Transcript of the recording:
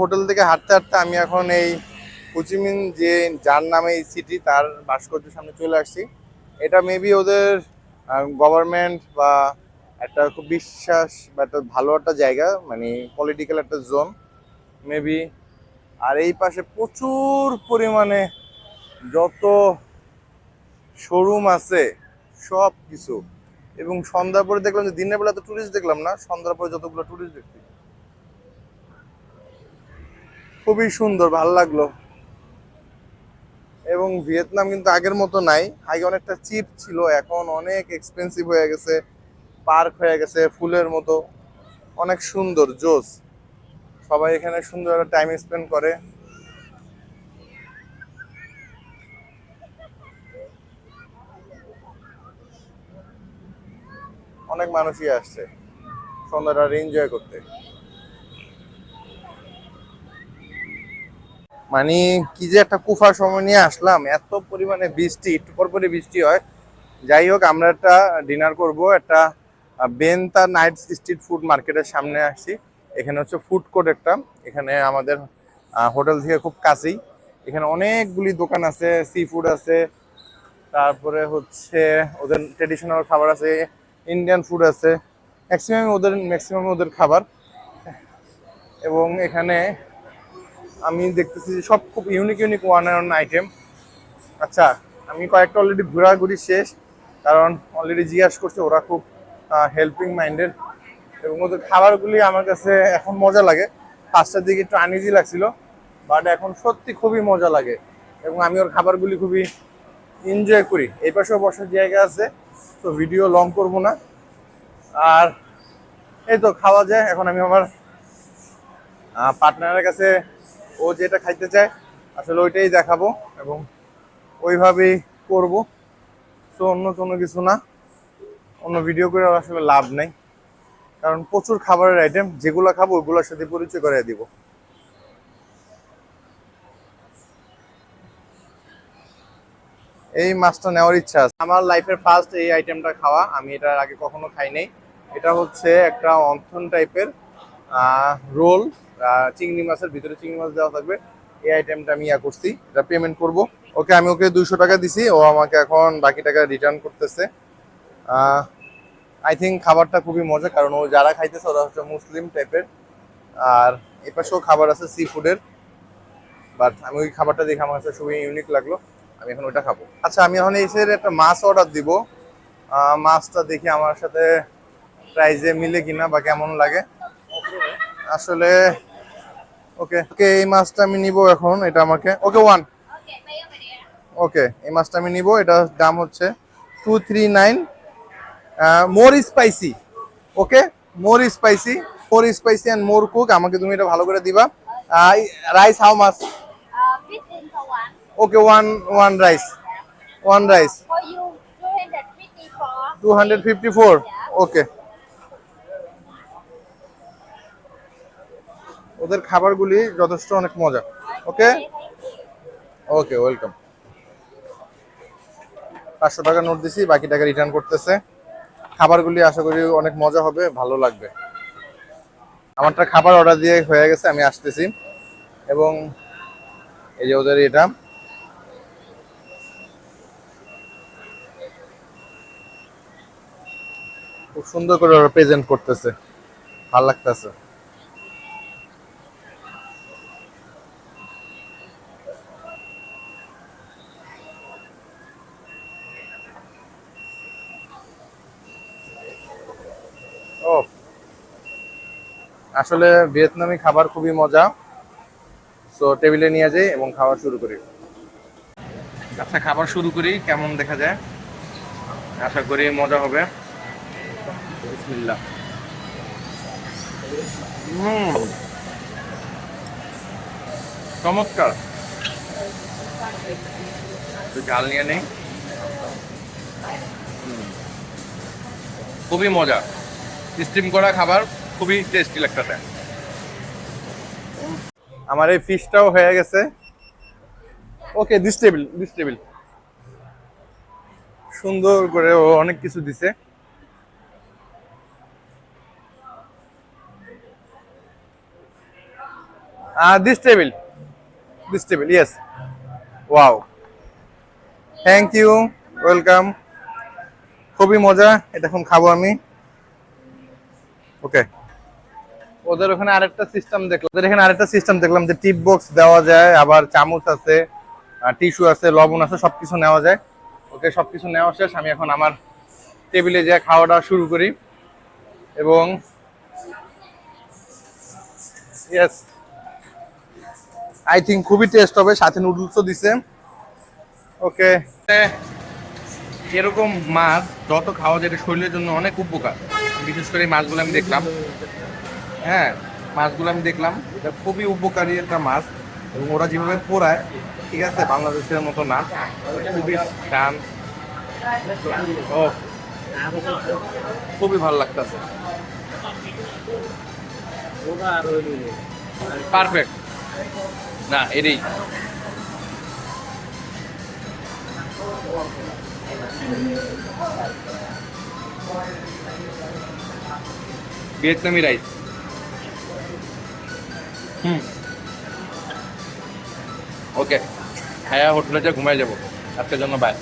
Hotel থেকে হাঁটতে হাঁটতে আমি এখন এই কুচিমিন যে যার নামে এই সিটি তার ভাস্কর্যের সামনে চলে আসছি। এটা মেবি ওদের গভর্নমেন্ট বা একটা খুব বিশ্বাস বা একটা ভালো একটা জায়গা মানে পলিটিক্যাল একটা জোন মেবি আর এই পাশে প্রচুর পরিমাণে যত শোরুম আছে সব কিছু এবং সন্ধ্যার পরে দেখলাম যে দিনের বেলা তো টুরিস্ট দেখলাম না, সন্ধ্যার পরে যতগুলো টুরিস্ট দেখছি। খুবই সুন্দর, ভালো লাগল। এবং ভিয়েতনাম কিন্তু আগের মতো নাই। আগে অনেকটা চিপ ছিল, এখন অনেক এক্সপেন্সিভ হয়ে গেছে, পার্ক হয়ে গেছে, ফুলের মতো। অনেক সুন্দর, জোস। সবাই এখানে সুন্দর একটা টাইম স্পেন্ড করে। অনেক মানুষই আসছে, সন্ধ্যাটা এনজয় করতে। মানে কি যে একটা কুফার সময় নিয়ে আসলাম, এত পরিমাণে বৃষ্টি, একটু পর পরে বৃষ্টি হয়। যাই হোক, আমরা একটা ডিনার করব, একটা বেনতা নাইট স্ট্রিট ফুড মার্কেটের সামনে আসছি। এখানে হচ্ছে ফুড কোর্ট একটা, এখানে আমাদের হোটেল থেকে খুব কাছেই। এখানে অনেকগুলি দোকান আছে সি ফুড আছে, তারপরে হচ্ছে ওদের ট্রেডিশনাল খাবার আছে ইন্ডিয়ান ফুড আছে ম্যাক্সিমাম ওদের ম্যাক্সিমাম ওদের খাবার। এবং এখানে আমি দেখতেছি যে সব খুব unique unique one and item আচ্ছা আমি কয়েকটা অলরেডি ঘোরাঘুরি শেষ, কারণ অলরেডি জিজ্ঞাসা করছে, ওরা খুব হেল্পিং মাইন্ডেড এবং ওদের খাবারগুলি আমার কাছে এখন মজা লাগে। ফার্স্টের দিকে একটু আনইজি লাগছিল বাট এখন সত্যি খুবই মজা লাগে এবং আমি ওর খাবারগুলি খুবই এনজয় করি। এই পাশেও বসার জায়গা আছে, তো ভিডিও লং করব না। আর এই তো, খাওয়া যায়। এখন আমি আমার পার্টনারের কাছে ও যেটা খাইতে চায়, আসলে ওইটাই দেখাবো এবং ওইভাবেই করব। তো অন্য কোনো কিছু না। অন্য ভিডিও করে আসলে লাভ নেই। কারণ প্রচুর খাবারের আইটেম যেগুলো খাব ওগুলোর সাথে পরিচয় করে দিব। এই মাছটা নেওয়ার ইচ্ছা আছে। আমার লাইফের ফার্স্ট এই আইটেমটা খাওয়া, আমি এটার আগে কখনো খাই নাই। এটা হচ্ছে একটা অন্থন টাইপের রোল চিংড়ি মাছের ভিতরে চিংড়ি মাছ দেওয়া থাকবে। এই আইটেমটা আমি ইয়া করছি, এটা পেমেন্ট করব। ওকে, আমি ওকে দুইশো টাকা দিছি, ও আমাকে এখন বাকি টাকা রিটার্ন করতেছে। আই থিঙ্ক খাবারটা খুবই মজা, কারণ ও যারা খাইতেছে ওরা হচ্ছে মুসলিম টাইপের আর এ পাশেও খাবার আছে সি ফুডের বাট আমি ওই খাবারটা দেখে আমার কাছে খুবই ইউনিক লাগল, আমি এখন ওইটা খাব। আচ্ছা আমি এখন এসে একটা মাছ অর্ডার দিব। মাছটা দেখি আমার সাথে প্রাইজে মিলে কিনা বা কেমন লাগে। আসলে ওকে ওকে এই মাছটা আমি নিব এখন এটা আমাকে ওকে ওয়ান ওকে এই মাছটা আমি নিব এটা দাম হচ্ছে two three nine more spicy okay more spicy more spicy and more cook আমাকে তুমি এটা ভালো করে দিবা। রাইস হাউ মাছ 15 for one. Okay one one rice one rice For you, 254. Two hundred fifty four okay ওদের খাবারগুলি যথেষ্ট অনেক মজা। ওকে? Okay, welcome. পাঁচশো টাকা নোট দিছি বাকি টাকা রিটার্ন করতেছে। খাবারগুলি আশা করি অনেক মজা হবে, ভালো লাগবে। আমারটা খাবার অর্ডার দিয়ে হয়ে গেছে, আমি আসতেছি। এবং এই যে ওদের এটা। খুব সুন্দর করে ওরা প্রেজেন্ট করতেছে। ভালো লাগতেছে। আসলে ভিয়েতনামি খাবার খুবই মজা। সো টেবিলে নিয়ে যাই এবং খাওয়া শুরু করি। আচ্ছা খাবার শুরু করি, কেমন দেখা যায়? আশা করি মজা হবে। চমৎকার। ঝাল নিয়ে নেই। খুবই মজা। স্টিম করা খাবার। খুবই টেস্টি লাগতেছে আমার এই ফিশটাও হয়ে গেছে okay this table this table সুন্দর করে ও অনেক কিছু দিছে. This table, yes. Wow. Thank you welcome খুবই মজা এটা এখন খাব আমি ওকে ওদের ওখানে আরেকটা সিস্টেম দেখলাম। ওদের এখানে আরেকটা সিস্টেম দেখলাম যে টিপ বক্স দেওয়া যায়, আবার চামচ আছে টিস্যু আছে, লবণ আছে, সবকিছু নেওয়া যায়। ওকে, সবকিছু নেওয়া শেষ, আমি এখন আমার টেবিলে যে খাওয়া দাওয়া শুরু করি। এবং ইয়েস আই থিঙ্ক খুবই টেস্ট হবে, সাথে নুডলসও দিছে। ওকে, এরকম মাছ যত খাওয়া যায়, এটা শরীরের জন্য অনেক উপকার। বিশেষ করে এই মাছগুলো আমি দেখলাম। হ্যাঁ মাছগুলো আমি দেখলাম। এটা খুবই উপকারী একটা মাছ এবং ওরা যেভাবে পোড়ায়, ঠিক আছে, বাংলাদেশের মতো না। খুবই টান ও, খুবই ভালো লাগতেছে। পারফেক্ট না এটাই ভিয়েতনামি রাইস হুম। ওকে হ্যাঁ হোটেলে যা ঘুমাই যাব। আজকের জন্য বাই